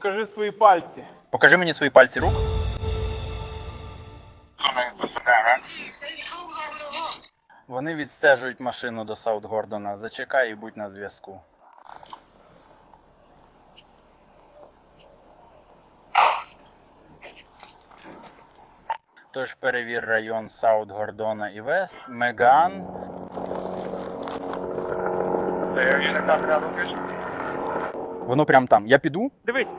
Покажи свої пальці. Покажи мені свої пальці рук. Вони відстежують машину до Саут Гордона. Зачекай і будь на зв'язку. Тож перевір район Саут Гордона і Вест. Меган. Воно прям там. Я піду. Дивись.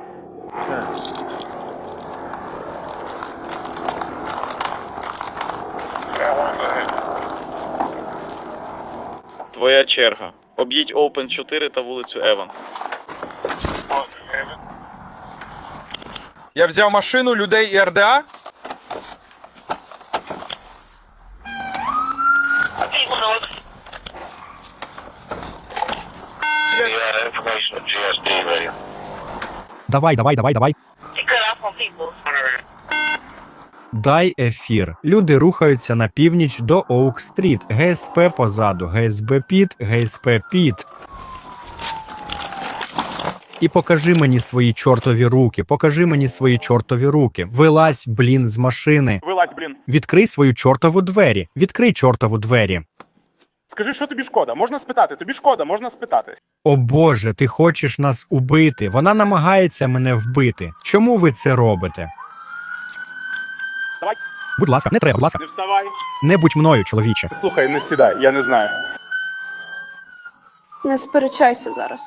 Твоя черга. Об'їдь Open 4 та вулицю Еванс. Я взяв машину, людей і РДА. Давай, давай, давай, давай. Дай ефір. Люди рухаються на північ до Оук-стріт. ГСП позаду, ГСБ під, ГСП під. І покажи мені свої чортові руки. Покажи мені свої чортові руки. Вилазь, блін, з машини. Вилазь, блін. Відкрий свою чортову двері. Відкрий чортову двері. Скажи, що тобі шкода? Можна спитати? Тобі шкода, можна спитати. О Боже, ти хочеш нас убити. Вона намагається мене вбити. Чому ви це робите? Вставай, Будь ласка, не треба, будь ласка. не вставай. Не будь мною, чоловіче. Слухай, не сідай, я не знаю. Не сперечайся зараз.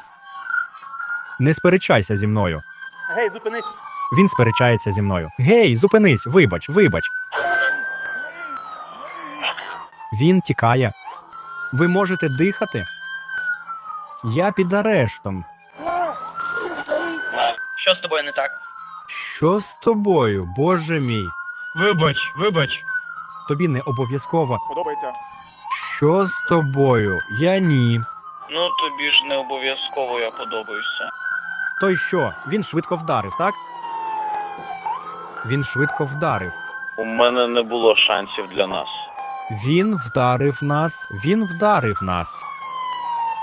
Не сперечайся зі мною. Гей, зупинись. Він сперечається зі мною. Гей, зупинись, вибач, вибач. Він тікає. Ви можете дихати? Я під арештом. Що з тобою не так? Що з тобою, боже мій? Вибач, вибач. Тобі не обов'язково. Подобається. Що з тобою? Я ні. Ну тобі ж не обов'язково я подобаюся. То й що? Він швидко вдарив, так? Він швидко вдарив. У мене не було шансів для нас. Він вдарив нас, він вдарив нас.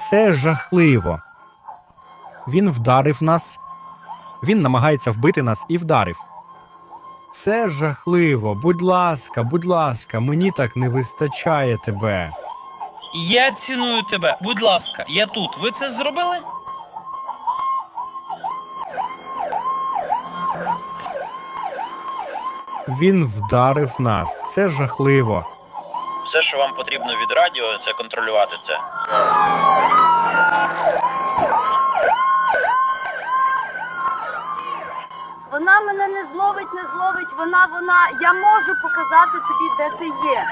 Це жахливо. Він вдарив нас. Він намагається вбити нас і вдарив. Це жахливо. Будь ласка, будь ласка, мені так не вистачає тебе. Я ціную тебе. Будь ласка, я тут. Ви це зробили? Він вдарив нас. Це жахливо. Все, що вам потрібно від радіо, це контролювати це. Вона мене не зловить, не зловить. Вона, вона. Я можу показати тобі, де ти є.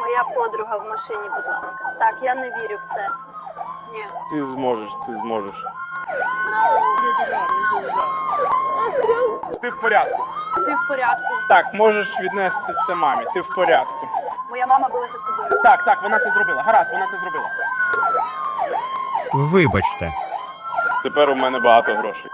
Моя подруга в машині, будь ласка. Так, я не вірю в це. Ні. Ти зможеш, ти зможеш. Ти в порядку. Ти в порядку. Так, можеш віднести це мамі. Ти в порядку. Моя мама билася з тобою. Так, так, вона це зробила. Гаразд, вона це зробила. Вибачте. Тепер у мене багато грошей.